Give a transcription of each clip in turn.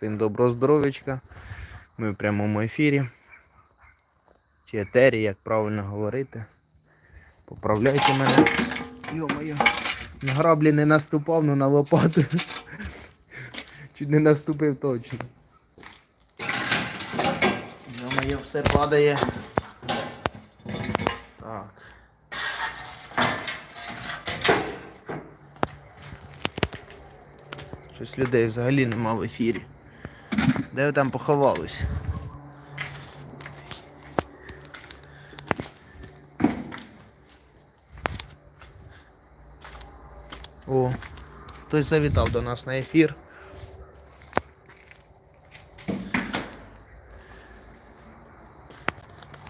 Всім доброго здоров'ячка. Ми в прямому ефірі. Чи етері, як правильно говорити. Поправляйте мене. Йо-моє. На граблі не наступав, ну на лопату. Чуть не наступив точно. Йо-моє, все падає. Так. Щось людей взагалі нема в ефірі. Де ви там поховались? О, хтось завітав до нас на ефір.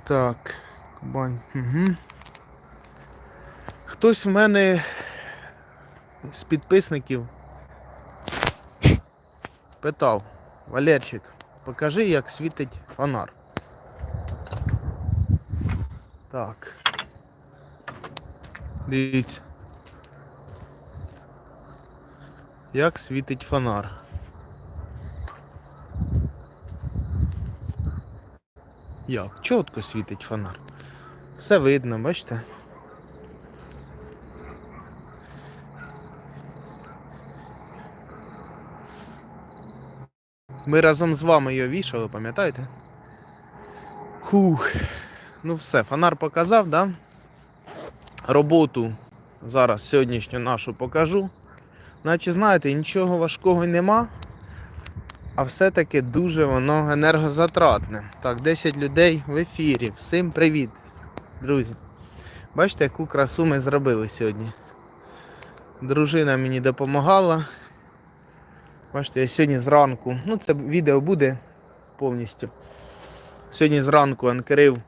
Так, Кубань. Угу. Хтось в мене з підписників питав, Валерчик, покажи, як світить фонар. Так. Дивіться. Як світить фонар. Як? Чітко світить фонар. Все видно, бачите? Ми разом з вами його вішали, пам'ятаєте? Хух. Ну все, фонар показав, да? Роботу зараз сьогоднішню нашу покажу. Наче знаєте, нічого важкого нема, а все-таки дуже воно енергозатратне. Так, 10 людей в ефірі. Всім привіт, друзі. Бачите, яку красу ми зробили сьогодні. Дружина мені допомагала. Бачите, я сьогодні зранку, ну це відео буде повністю. Сьогодні зранку анкерив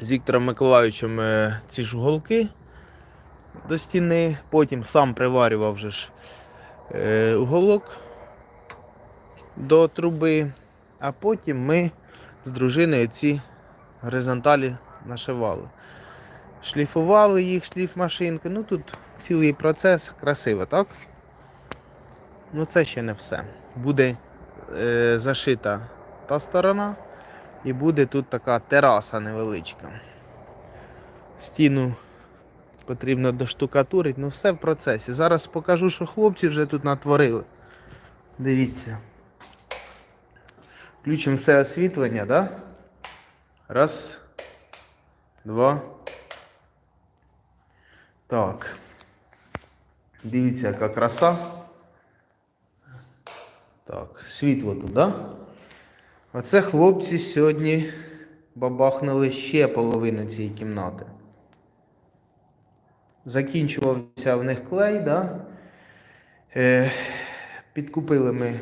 з Віктором Миколаївичем е, ці ж уголки до стіни, потім сам приварював вже ж е, уголок до труби, а потім ми з дружиною ці горизонталі нашивали. Шліфували їх, шліфмашинки. Ну тут цілий процес красиво, так? Ну це ще не все. Буде е, зашита та сторона і буде тут така тераса невеличка. Стіну потрібно доштукатурити, ну все в процесі. Зараз покажу, що хлопці вже тут натворили. Дивіться. Включимо все освітлення, да? Раз, два. Так. Дивіться, яка краса. Так, світло тут, да? Оце хлопці сьогодні бабахнули ще половину цієї кімнати. Закінчувався в них клей, да? Е, підкупили ми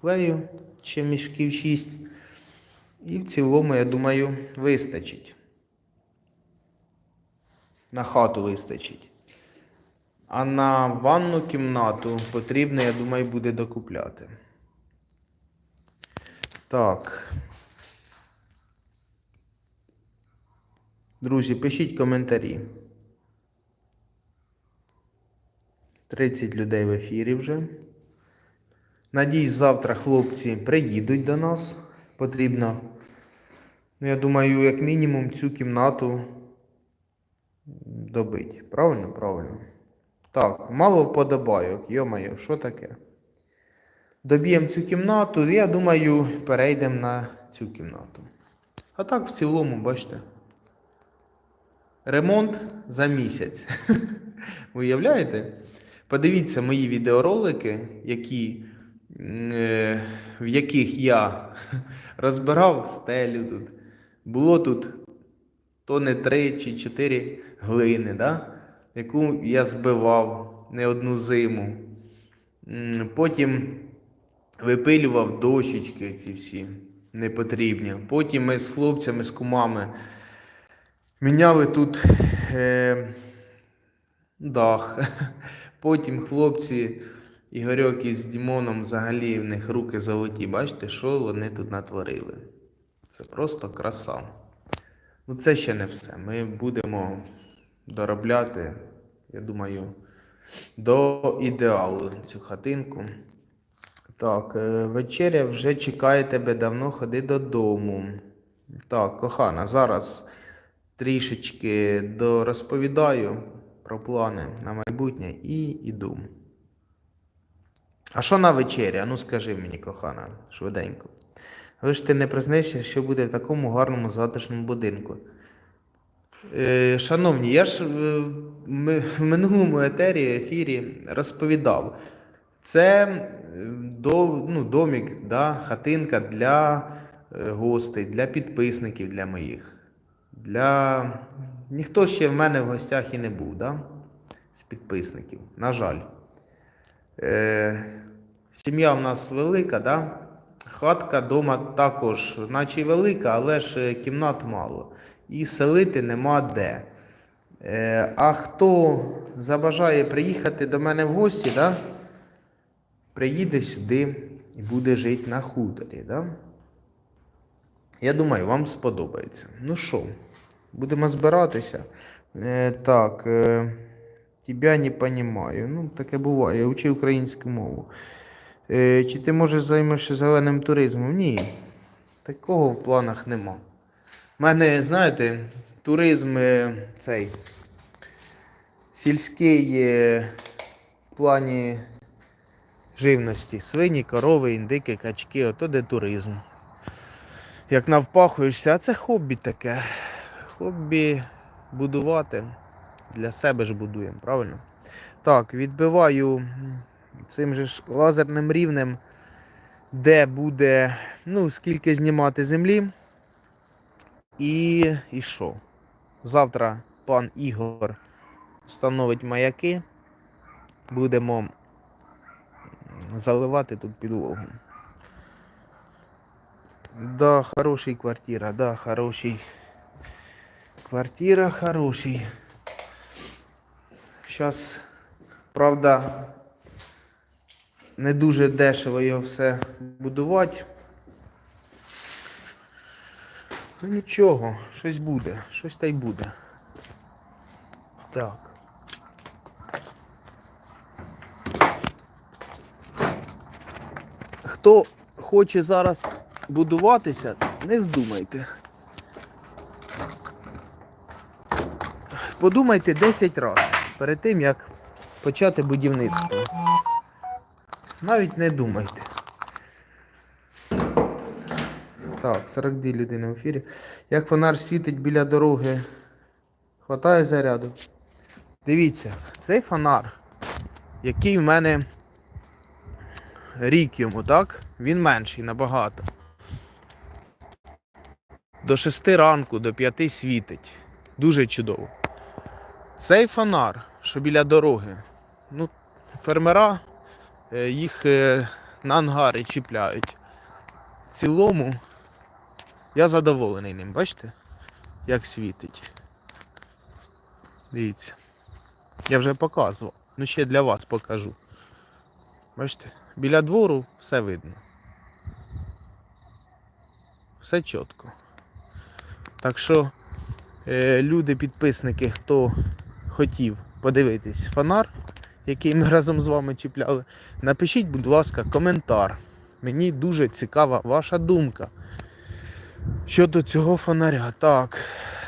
клею ще мішків 6. І в цілому, я думаю, вистачить. На хату вистачить. А на ванну кімнату потрібно, я думаю, буде докупляти. Так. Друзі, пишіть коментарі. 30 людей в ефірі вже. Надіюсь, завтра хлопці приїдуть до нас. Потрібно, ну, я думаю, як мінімум цю кімнату добити. Правильно? Правильно. Так, мало вподобайок, йо-моє, що таке? Доб'ємо цю кімнату, я думаю, перейдемо на цю кімнату. А так, в цілому, бачите. Ремонт за місяць. Уявляєте? Подивіться мої відеоролики, які, е, в яких я розбирав стелю тут. Було тут то не три чи чотири глини, да? яку я збивав не одну зиму. Потім випилював дощечки ці всі непотрібні. Потім ми з хлопцями, з кумами міняли тут е, дах. Потім хлопці Ігорьок із Дімоном взагалі в них руки золоті. Бачите, що вони тут натворили. Це просто краса. Ну це ще не все. Ми будемо доробляти, я думаю, до ідеалу цю хатинку. Так, е, вечеря вже чекає тебе давно, ходи додому. Так, кохана, зараз трішечки дорозповідаю про плани на майбутнє і йду. А що на вечеря? Ну скажи мені, кохана, швиденько. Але ж ти не признайся, що буде в такому гарному затишному будинку. Е, шановні, я ж в минулому етері, ефірі розповідав. Це ну, домік, да, хатинка для е, гостей, для підписників для моїх. Для... Ніхто ще в мене в гостях і не був, да? з підписників. На жаль. Е, сім'я в нас велика, да? хатка дома також, наче й велика, але ж е, кімнат мало. І селити нема де. Е, а хто забажає приїхати до мене в гості, да? Приїде сюди і буде жити на хуторі. Да? Я думаю, вам сподобається. Ну що, будемо збиратися. Е, так, е, тебя не понимаю. Ну, таке буває. Я вчив українську мову. Е, чи ти можеш займатися зеленим туризмом? Ні. Такого в планах нема. У мене, знаєте, туризм е, цей сільський е, в плані живності. Свині, корови, індики, качки, ото де туризм. Як навпахуєшся, а це хобі таке. Хобі будувати. Для себе ж будуємо, правильно? Так, відбиваю цим же ж лазерним рівнем, де буде, ну, скільки знімати землі. І, і що? Завтра пан Ігор встановить маяки. Будемо заливати тут підлогу. Да, хороший квартира, да, хороший. Квартира хороший. Зараз, правда, не дуже дешево його все будувати. Ну нічого, щось буде, щось та й буде. Так. Хто хоче зараз будуватися, не вздумайте. Подумайте 10 разів перед тим, як почати будівництво. Навіть не думайте. Так, 42 людини в ефірі. Як фонар світить біля дороги, хватає заряду. Дивіться, цей фонар, який в мене рік йому, так? Він менший набагато. До 6 ранку, до 5 світить. Дуже чудово. Цей фонар, що біля дороги, ну, фермера е, їх е, на ангари чіпляють. В цілому я задоволений ним, бачите? Як світить. Дивіться. Я вже показував. Ну ще для вас покажу. Бачите? Біля двору все видно. Все чітко. Так що, е, люди, підписники, хто хотів подивитись фонар, який ми разом з вами чіпляли, напишіть, будь ласка, коментар. Мені дуже цікава ваша думка щодо цього фонаря. Так.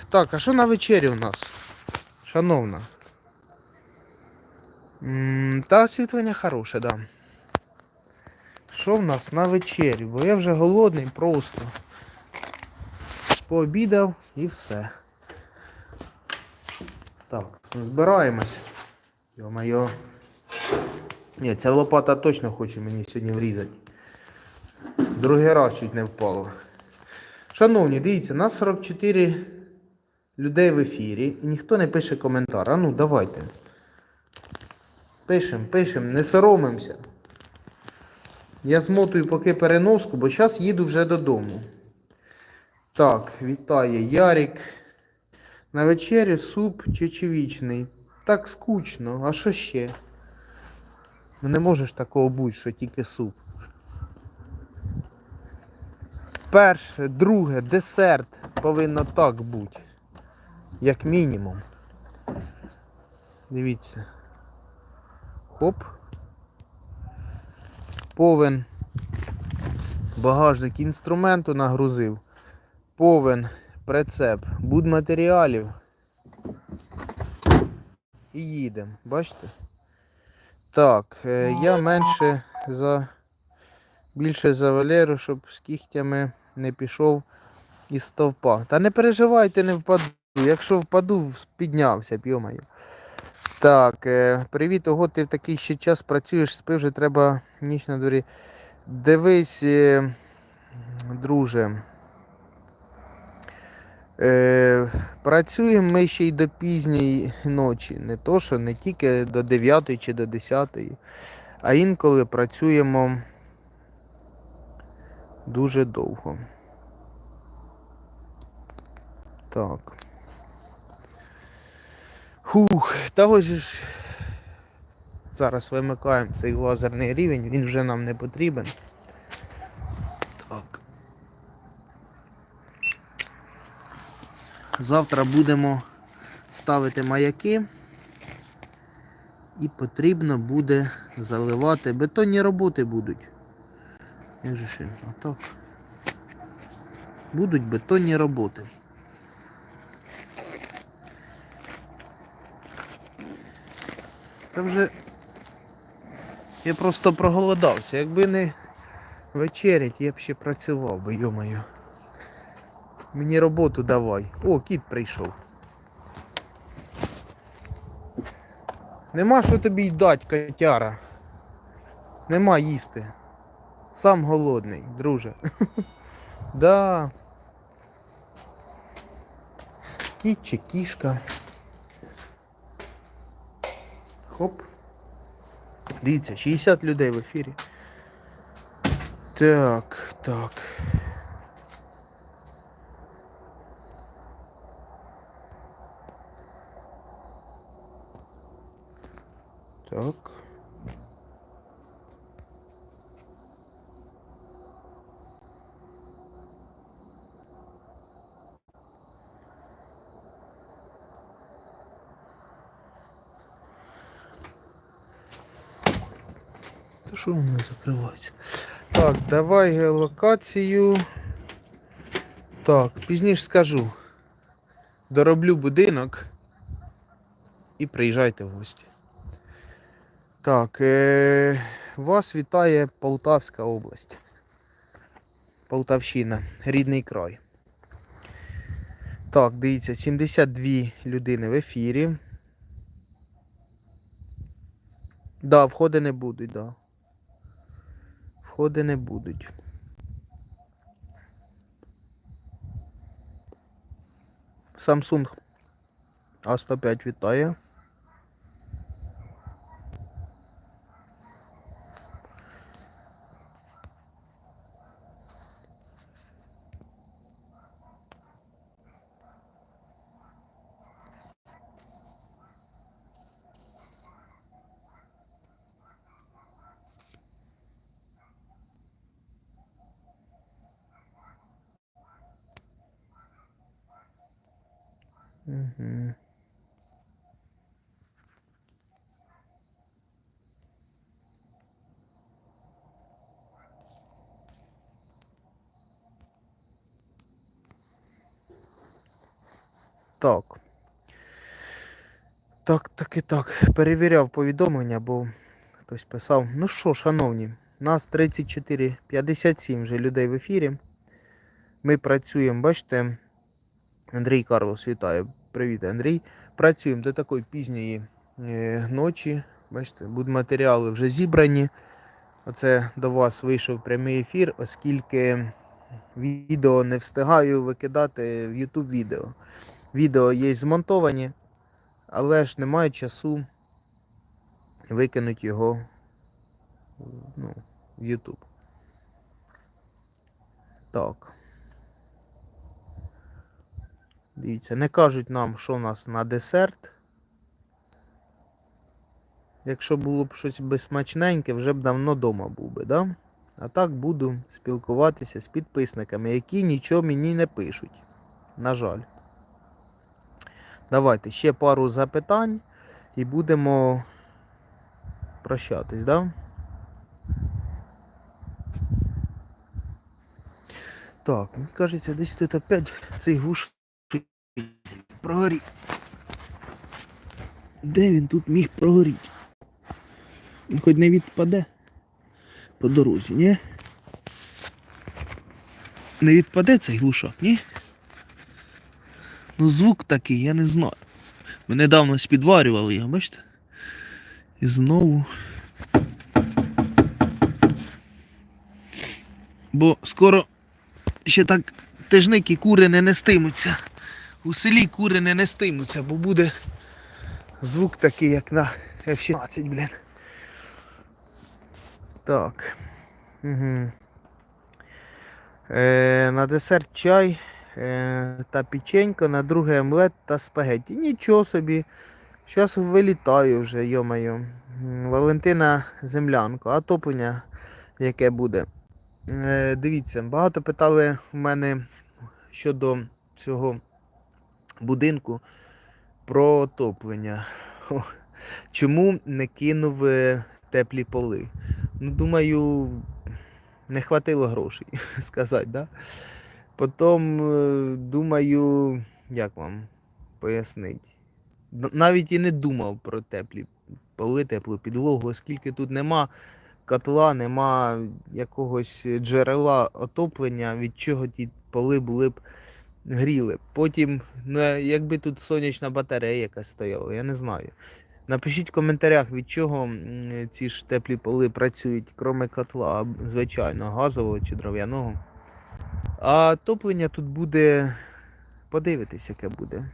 Так, а що на вечері у нас? Шановна. М, Та освітлення хороше, да. Що в нас на вечері? Бо я вже голодний просто. Пообідав і все. Так, збираємось. Йо-моє. Ні, ця лопата точно хоче мені сьогодні врізати. Другий раз чуть не впало. Шановні, дивіться, нас 44 людей в ефірі і ніхто не пише коментар. А ну давайте. Пишем, пишем, не соромимося. Я змотую поки переноску, бо зараз їду вже додому. Так, вітає Ярик. На вечері суп чечевічний. Так скучно, а що ще? Ну не можеш такого бути, що тільки суп. Перше, друге, десерт повинно так бути. Як мінімум. Дивіться. Хоп. Повен багажник інструменту нагрузив, повен, прицеп, будматеріалів. І їдемо, бачите? Так, е, я менше за більше за Валеру, щоб з кігтями не пішов із стовпа. Та не переживайте, не впаду. Якщо впаду, піднявся, п'йомаю. Так, е, привіт, ого, ти в такий ще час працюєш, спи вже треба ніч на дворі. Дивись, е, друже. Е, працюємо ми ще й до пізньої ночі. Не то, що не тільки до 9 чи до 10, а інколи працюємо дуже довго. Так. Хух, та ось ж. Зараз вимикаємо цей лазерний рівень, він вже нам не потрібен. Так. Завтра будемо ставити маяки і потрібно буде заливати. Бетонні роботи будуть. Як же він? Отак. Будуть бетонні роботи. Та вже я просто проголодався. Якби не вечерять, я б ще працював би, йомаю. Мені роботу давай. О, кіт прийшов. Нема що тобі й дать, котяра. Нема їсти. Сам голодний, друже. Да. Кіт чи кішка. Хоп. Дивіться, 60 людей в ефірі. Так, так. Так. Та що воно закривається? Так, давай геолокацію. Так, пізніше скажу. Дороблю будинок і приїжджайте в гості. Так, е- вас вітає Полтавська область. Полтавщина, рідний край. Так, дивіться, 72 людини в ефірі. Да, входи не будуть, да. Входи не будуть. Samsung А105 вітає. Угу. Так. Так, так і так. Перевіряв повідомлення, бо хтось писав. Ну що, шановні, нас 34, 57 вже людей в ефірі. Ми працюємо, бачите, Андрій Карлос вітає. Привіт, Андрій. Працюємо до такої пізньої е, ночі. Бачите, будматеріали вже зібрані. Оце до вас вийшов прямий ефір, оскільки відео не встигаю викидати в YouTube відео. Відео є змонтовані, але ж немає часу викинути його ну, в YouTube. Так. Дивіться, не кажуть нам, що у нас на десерт. Якщо було б щось би смачненьке, вже б давно вдома був би, да? А так буду спілкуватися з підписниками, які нічого мені не пишуть. На жаль. Давайте ще пару запитань і будемо прощатись, да? Так, мені кажеться, десь тут опять цей глушитель прогорів. Де він тут міг прогоріти? Він хоч не відпаде по дорозі, ні? Не відпаде цей глушак, ні? Ну звук такий, я не знаю. Ми недавно спідварювали його, бачите? І знову. Бо скоро ще так тижники кури не нестимуться. У селі кури не нестимуться, бо буде звук такий, як на F-16, блін. Так. Угу. Е, на десерт чай та печенько, на друге омлет та спагетті. Нічого собі. Зараз вилітаю вже, йомаю. Валентина Землянко, а топлення яке буде? Е, дивіться, багато питали в мене щодо цього будинку про отоплення. Чому не кинув е, теплі поли? Ну, думаю, не хватило грошей, сказати, да? Потім, е, думаю, як вам пояснити? Навіть і не думав про теплі поли, теплу підлогу, оскільки тут нема котла, нема якогось джерела отоплення, від чого ті поли були б гріли. Потім, ну, якби тут сонячна батарея якась стояла, я не знаю. Напишіть в коментарях, від чого ці ж теплі поли працюють, кроме котла, звичайно, газового чи дров'яного. А топлення тут буде. Подивитись, яке буде.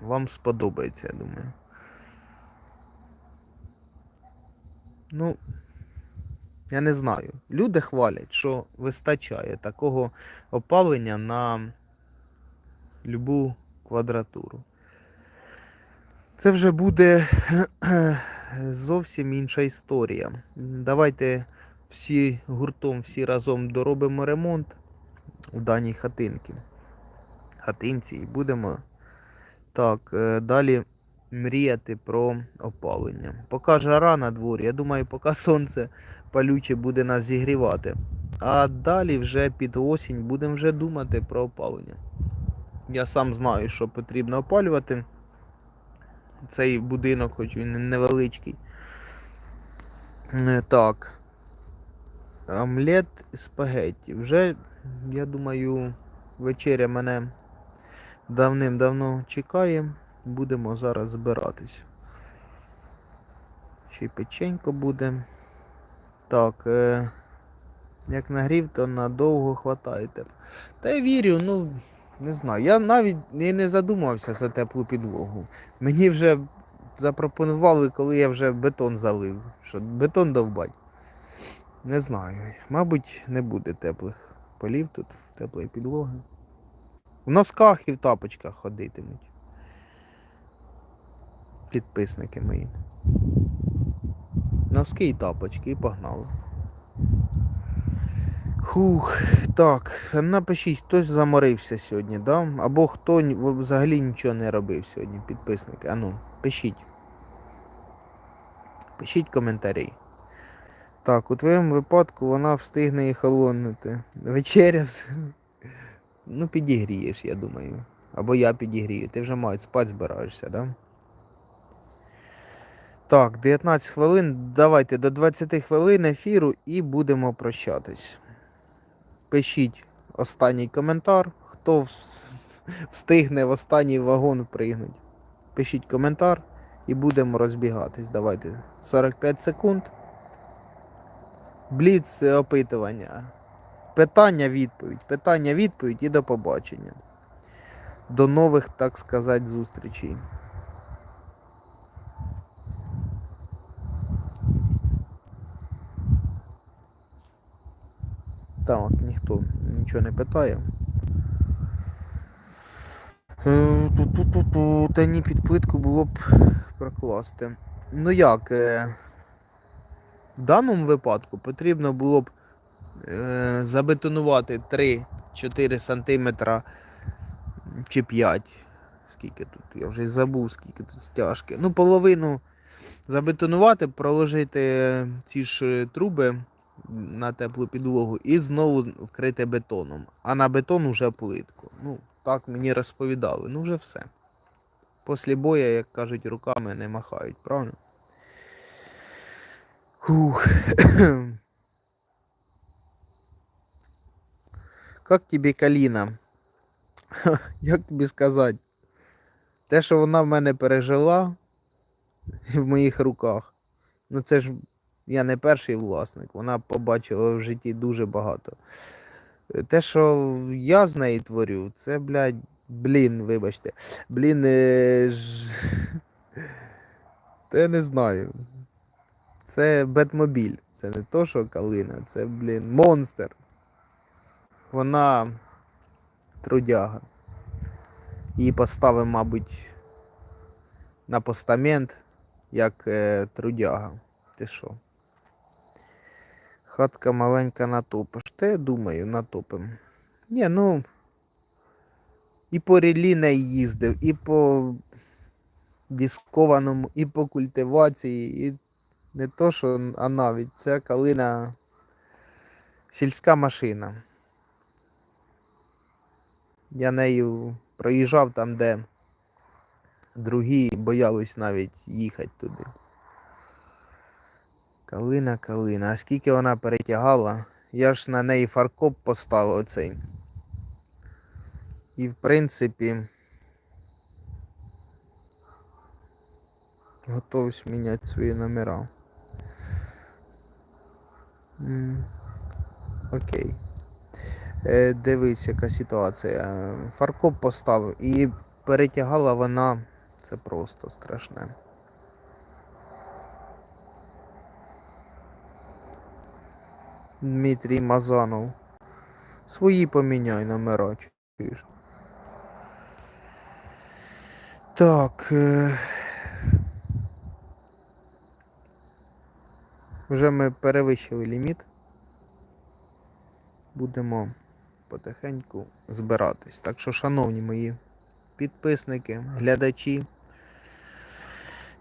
Вам сподобається, я думаю. Ну, я не знаю. Люди хвалять, що вистачає такого опалення на любу квадратуру. Це вже буде зовсім інша історія. Давайте всі гуртом, всі разом доробимо ремонт у даній хатинці. Хатинці і будемо так, е, далі мріяти про опалення. Поки жара на дворі, я думаю, поки сонце палюче буде нас зігрівати. А далі вже під осінь будемо вже думати про опалення. Я сам знаю, що потрібно опалювати. Цей будинок, хоч він невеличкий. Е, Так. Омлет спагетті. Вже, я думаю, вечеря мене давним-давно чекає. Будемо зараз збиратись. Ще й печенько буде. Так, е, як нагрів, то надовго хватає. Та я вірю, ну, не знаю. Я навіть і не задумався за теплу підлогу. Мені вже запропонували, коли я вже бетон залив. Що бетон довбать. Не знаю. Мабуть, не буде теплих полів тут, теплої підлоги. В носках і в тапочках ходитимуть. Підписники мої. Носки і тапочки і погнали. Хух, так, напишіть, хтось заморився сьогодні, да? Або хто взагалі нічого не робив сьогодні, підписники. Ану, пишіть. Пишіть коментарі. Так, у твоєму випадку вона встигне і холонути. Вечеря. Ну, підігрієш, я думаю. Або я підігрію. Ти вже мають спать збираєшся, да? Так, 19 хвилин. Давайте до 20 хвилин ефіру і будемо прощатись. Пишіть останній коментар. Хто встигне в останній вагон впригнуть. Пишіть коментар і будемо розбігатись. Давайте 45 секунд. Бліц е, опитування. Питання, відповідь. Питання, відповідь і до побачення. До нових, так сказати, зустрічей. Так, ніхто нічого не питає. Е, Та ні, під плитку було б прокласти. Ну як, е, в даному випадку потрібно було б е, забетонувати 3-4 см чи 5. Скільки тут? Я вже забув, скільки тут стяжки. Ну, половину забетонувати, проложити ці ж труби на теплу підлогу і знову вкрите бетоном. А на бетон уже плитку. Ну, так мені розповідали. Ну вже все. Після боя, як кажуть, руками не махають, правильно? Фух. Как тобі Каліна? Як тобі сказати? Те, що вона в мене пережила в моїх руках. Ну це ж я не перший власник, вона побачила в житті дуже багато. Те, що я з нею творю, це, блядь, блін, вибачте. Блін, е, ж... Та я не знаю. Це Бетмобіль. Це не то, що калина, це, блін, монстр. Вона трудяга. Її поставив, мабуть, на постамент як е, трудяга. Ти що? Хатка маленька натопиш. Та я думаю, натопим. Ні, ну. І по релі не їздив, і по дискованому, і по культивації, і не то, що, а навіть це калина сільська машина. Я нею проїжджав там, де другі боялись навіть їхати туди. Калина, калина. А скільки вона перетягала? Я ж на неї фаркоп поставив цей. І в принципі. Готовсь міняти свої номера. Окей. Е, дивись, яка ситуація. Фаркоп поставив і перетягала вона. Це просто страшне. Дмитрій Мазанов. Свої поміняй номера, чуєш. Так. Е... Вже ми перевищили ліміт. Будемо потихеньку збиратись. Так що, шановні мої підписники, глядачі.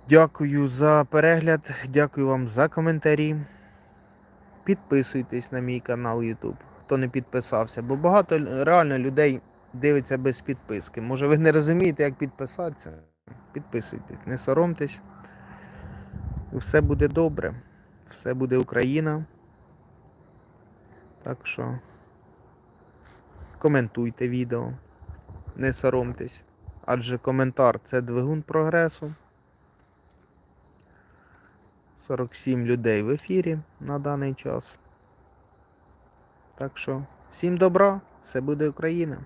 Дякую за перегляд, дякую вам за коментарі. Підписуйтесь на мій канал YouTube, хто не підписався, бо багато реально людей дивиться без підписки. Може ви не розумієте, як підписатися? Підписуйтесь, не соромтесь. Все буде добре. Все буде Україна. Так що коментуйте відео, не соромтесь, адже коментар це двигун прогресу. 47 людей в ефірі на даний час. Так що, всім добра, все буде Україна.